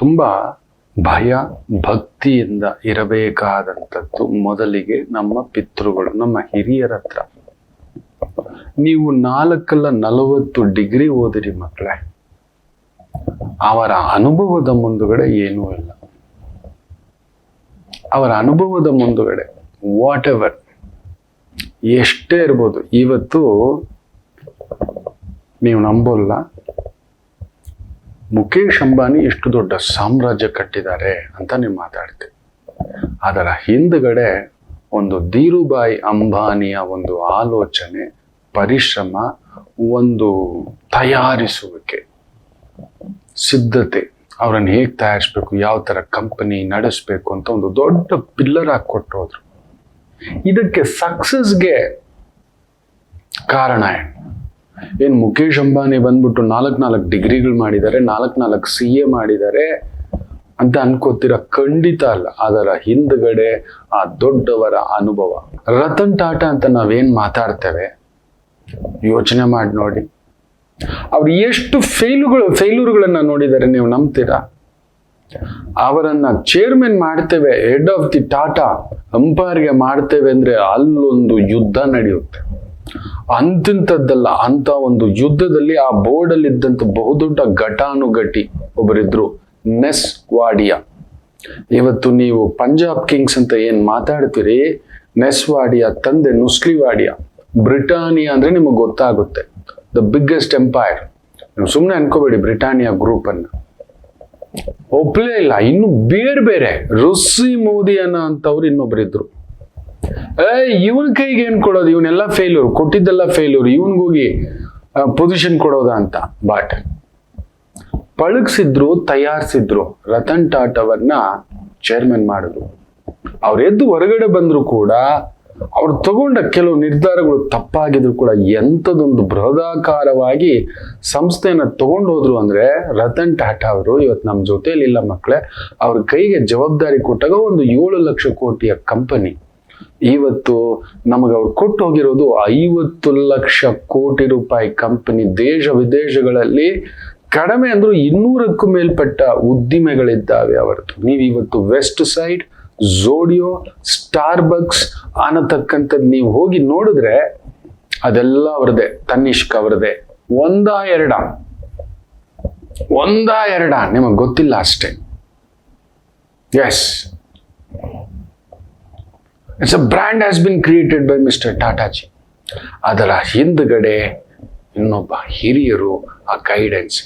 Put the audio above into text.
ತುಂಬ ಭಯ, ಭಕ್ತಿಯಿಂದ ಇರಬೇಕಾದಂಥದ್ದು ಮೊದಲಿಗೆ ನಮ್ಮ ಪಿತೃಗಳು ನಮ್ಮ ಹಿರಿಯರ ಹತ್ರ. ನೀವು ನಾಲ್ಕಲ್ಲ ನಲವತ್ತು ಡಿಗ್ರಿ ಓದಿರಿ ಮಕ್ಕಳೇ. ಅವರ ಅನುಭವದ ಮುಂದುಗಡೆ ಏನೂ ಇಲ್ಲ. ಅವರ ಅನುಭವದ ಮುಂದುಗಡೆ ವಾಟ್ ಎವರ್ ಎಷ್ಟೇ ಇರ್ಬೋದು, ಇವತ್ತು ನೀವು ನಂಬೋಲ್ಲ. ಮುಖೇಶ್ ಅಂಬಾನಿ ಎಷ್ಟು ದೊಡ್ಡ ಸಾಮ್ರಾಜ್ಯ ಕಟ್ಟಿದ್ದಾರೆ ಅಂತ ನೀವು ಮಾತಾಡ್ತೀವಿ ಅದರ ಹಿಂದ್ಗಡೆ ಒಂದು ಧೀರುಬಾಯಿ ಅಂಬಾನಿಯ ಒಂದು ಆಲೋಚನೆ, ಪರಿಶ್ರಮ, ಒಂದು ತಯಾರಿಸುವಿಕೆ, ಸಿದ್ಧತೆ, ಅವರನ್ನು ಹೇಗೆ ತಯಾರಿಸ್ಬೇಕು, ಯಾವ ಥರ ಕಂಪನಿ ನಡೆಸಬೇಕು ಅಂತ ಒಂದು ದೊಡ್ಡ ಪಿಲ್ಲರ್ ಆಗಿ ಕೊಟ್ಟೋದ್ರು. ಇದಕ್ಕೆ ಸಕ್ಸಸ್ಗೆ ಕಾರಣ ಏನು? ಏನು ಮುಖೇಶ್ ಅಂಬಾನಿ ಬಂದ್ಬಿಟ್ಟು ನಾಲ್ಕು ನಾಲ್ಕು ಡಿಗ್ರಿಗಳು ಮಾಡಿದ್ದಾರೆ, ನಾಲ್ಕು ನಾಲ್ಕು ಸಿ ಎ ಮಾಡಿದ್ದಾರೆ ಅಂತ ಅನ್ಕೋತೀರ? ಖಂಡಿತ ಅಲ್ಲ. ಅದರ ಹಿಂದ್ಗಡೆ ಆ ದೊಡ್ಡವರ ಅನುಭವ. ರತನ್ ಟಾಟಾ ಅಂತ ನಾವೇನ್ ಮಾತಾಡ್ತೇವೆ? ಯೋಚನೆ ಮಾಡಿ ನೋಡಿ. ಅವ್ರು ಎಷ್ಟು ಫೇಲುಗಳು, ಫೇಲ್ಯೂರ್ಗಳನ್ನ ನೋಡಿದ್ದಾರೆ ನೀವು ನಂಬ್ತೀರಾ? ಅವರನ್ನ ಚೇರ್ಮನ್ ಮಾಡ್ತೇವೆ ಹೆಡ್ ಆಫ್ ದಿ ಟಾಟಾ ಅಂಪೈರ್ಗೆ ಮಾಡ್ತೇವೆ ಅಂದ್ರೆ ಅಲ್ಲೊಂದು ಯುದ್ಧ ನಡೆಯುತ್ತೆ. ಅಂತಿಂಥದ್ದಲ್ಲ, ಅಂತ ಒಂದು ಯುದ್ಧದಲ್ಲಿ ಆ ಬೋರ್ಡಲ್ಲಿ ಇದ್ದಂತ ಬಹುದೊಡ್ಡ ಘಟಾನುಘಟಿ ಒಬ್ಬರಿದ್ರು ನೆಸ್ ವಾಡಿಯಾ. ಇವತ್ತು ನೀವು ಪಂಜಾಬ್ ಕಿಂಗ್ಸ್ ಅಂತ ಏನ್ ಮಾತಾಡ್ತೀರಿ? ನೆಸ್ ವಾಡಿಯಾ, ತಂದೆ ನುಸ್ಲಿ ವಾಡಿಯಾ. ಬ್ರಿಟಾನಿಯಾ ಅಂದ್ರೆ ನಿಮಗೆ ಗೊತ್ತಾಗುತ್ತೆ. ದ ಬಿಗ್ಗೆಸ್ಟ್ ಎಂಪೈರ್ ನೀವು ಸುಮ್ಮನೆ ಅನ್ಕೋಬೇಡಿ ಬ್ರಿಟಾನಿಯಾ ಗ್ರೂಪ್ ಅನ್ನ. ಒಪ್ಲೇ ಇಲ್ಲ, ಇನ್ನು ಬೇರೆ ಬೇರೆ. ರುಸಿ ಮೋದಿ ಅನ್ನೋ ಅಂತವ್ರು ಇನ್ನೊಬ್ರಿದ್ರು. ಇವನ್ ಕೈಗೆ ಏನ್ ಕೊಡೋದು? ಇವನೆಲ್ಲ ಫೇಲ್ಯೂರ್ ಕೊಟ್ಟಿದ್ದೆಲ್ಲ ಫೇಲ್ಯೂರ್ ಇವನ್ಗೋಗಿ ಪೊಸಿಷನ್ ಕೊಡೋದ ಅಂತ. ಬಟ್ ಪಳಗ್ಸಿದ್ರು, ತಯಾರಿಸಿದ್ರು. ರತನ್ ಟಾಟಾವನ್ನ ಚೇರ್ಮನ್ ಮಾಡಿದ್ರು. ಅವ್ರು ಎದ್ದು ಹೊರಗಡೆ ಬಂದ್ರು ಕೂಡ, ಅವ್ರು ತಗೊಂಡ ಕೆಲವು ನಿರ್ಧಾರಗಳು ತಪ್ಪಾಗಿದ್ರು ಕೂಡ ಎಂಥದೊಂದು ಬೃಹದಾಕಾರವಾಗಿ ಸಂಸ್ಥೆಯನ್ನ ತಗೊಂಡು ಹೋದ್ರು ಅಂದ್ರೆ ರತನ್ ಟಾಟಾ ಅವರು ಇವತ್ತು ನಮ್ಮ ಜೊತೆಯಲ್ಲಿ ಇಲ್ಲ ಮಕ್ಕಳೇ ಅವ್ರ ಕೈಗೆ ಜವಾಬ್ದಾರಿ ಕೊಟ್ಟಾಗ ಒಂದು ಏಳು ಲಕ್ಷ ಕೋಟಿಯ ಕಂಪನಿ ಇವತ್ತು ನಮಗೆ ಅವ್ರು ಕೊಟ್ಟು ಹೋಗಿರೋದು ಐವತ್ತು ಲಕ್ಷ ಕೋಟಿ ರೂಪಾಯಿ ಕಂಪನಿ ದೇಶ ವಿದೇಶಗಳಲ್ಲಿ ಕಡಿಮೆ ಅಂದ್ರೂ ಇನ್ನೂರಕ್ಕೂ ಮೇಲ್ಪಟ್ಟ ಉದ್ದಿಮೆಗಳಿದ್ದಾವೆ ಅವರದ್ದು. ನೀವು ಇವತ್ತು ವೆಸ್ಟ್ ಸೈಡ್ ಜೋಡಿಯೋ ಸ್ಟಾರ್ಬಕ್ಸ್ ಅನ್ನತಕ್ಕಂಥದ್ದು ನೀವು ಹೋಗಿ ನೋಡಿದ್ರೆ ಅದೆಲ್ಲ ಅವರದೇ ತನಿಷ್ಕ್ ಅವರದೇ ಒಂದ ಎರಡ. ಒಂದ ಎರಡ. ನಿಮಗೆ ಗೊತ್ತಿಲ್ಲ ಅಷ್ಟೇ. Yes it's a brand has been created by mister Tataji ಅದರ ಹಿಂದ್ಗಡೆ ಇನ್ನೊಬ್ಬ ಹಿರಿಯರು ಆ ಗೈಡೆನ್ಸ್